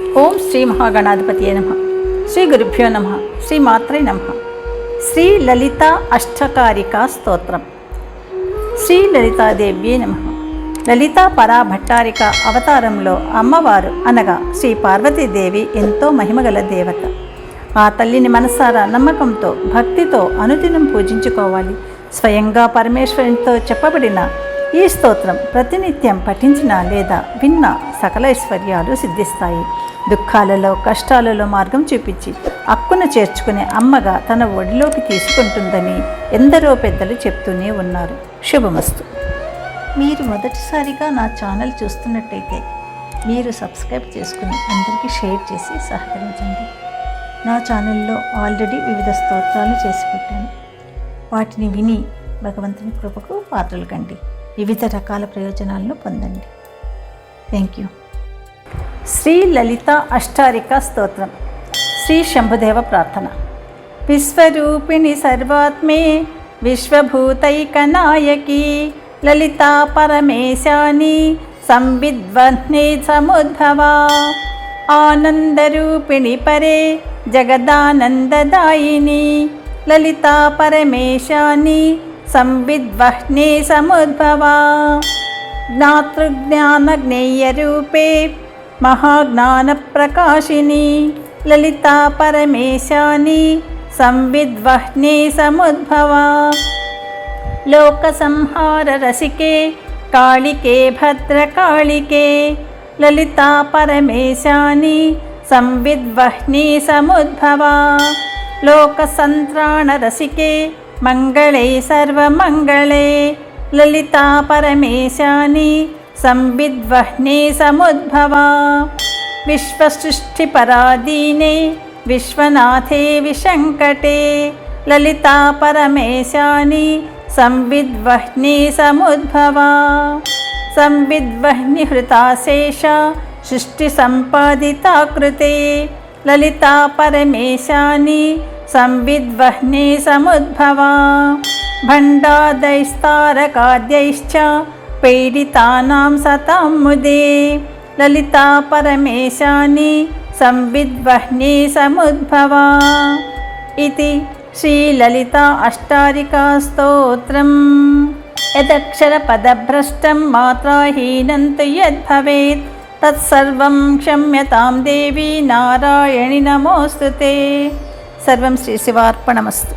ఓం శ్రీ మహాగణాధిపతి నమ. శ్రీ గురుభ్యో నమ. శ్రీ మాత్రే నమ. శ్రీ లలిత అష్టకారికా స్తోత్రం. శ్రీ లలితాదేవ్యే నమ. లలితా పరాభట్టారిక అవతారంలో అమ్మవారు అనగా శ్రీ పార్వతీదేవి ఎంతో మహిమగల దేవత. ఆ తల్లిని మనసారా నమ్మకంతో భక్తితో అనుదినం పూజించుకోవాలి. స్వయంగా పరమేశ్వరునితో చెప్పబడిన ఈ స్తోత్రం ప్రతినిత్యం పఠించిన లేదా విన్నా సకల ఐశ్వర్యాలు సిద్ధిస్తాయి. దుఃఖాలలో కష్టాలలో మార్గం చూపించి అక్కున చేర్చుకునే అమ్మగా తన ఒడిలోకి తీసుకుంటుందని ఎందరో పెద్దలు చెప్తూనే ఉన్నారు. శుభమస్తు. మీరు మొదటిసారిగా నా ఛానల్ చూస్తున్నట్టయితే మీరు సబ్స్క్రైబ్ చేసుకుని అందరికీ షేర్ చేసి సహకరించండి. నా ఛానల్లో ఆల్రెడీ వివిధ స్తోత్రాలు చేసి పెట్టాను. వాటిని విని భగవంతుని కృపకు పాత్రలు కండి. వివిధ రకాల ప్రయోజనాలను పొందండి. Thank you. శ్రీ లలిత అష్టారిక స్తోత్రం. శ్రీ శంభుదేవ ప్రార్థన. విశ్వరూపిణి సర్వాత్మే విశ్వభూతైకనాయకి లలితా పరమేశాని సంవిద్వహ్నే సముద్భవా. ఆనందరూపిణి పరే జగదానందదాయిని లలితా పరమేశాని సంవిద్వహ్నే సముద్భవా. జ్ఞాతృజ్ఞానజ్ఞేయరూపే महाज्ञानप्रकाशिनी ललिता परमेशानी संविद्वाह्ने समुद्भवा। लोकसंहाररसिके कालिके भद्रकालिके ललिता ललितापरमेशानि संविद्वह्ने समुद्भवा। लोकसन्त्राणरसिके मङ्गले सर्वमङ्गले ललिता ललितापरमेशानि संविद्वह्ने समुद्भवा। विश्वसृष्टिपरादीने विश्वनाथे विशङ्कटे ललिता परमेशानि संविद्वह्ने समुद्भवा। संविद्वह्नि संविद्वह्निहृताशेषा सृष्टिसम्पादिता कृते ललिता परमेशानि संविद्वह्ने समुद्भवा। भण्डादैस्तारकाद्यैश्च पीडितानां सतां मुदे ललिता परमेशानि संविद्वह्नि समुद्भवा इति श्रीललिता अष्टारिका स्तोत्रम् यदक्षरपदभ्रष्टं मात्राहीनं तु यद्भवेत् तत्सर्वं क्षम्यतां देवी नारायणि नमोऽस्तु ते सर्वं श्रीशिवार्पणमस्तु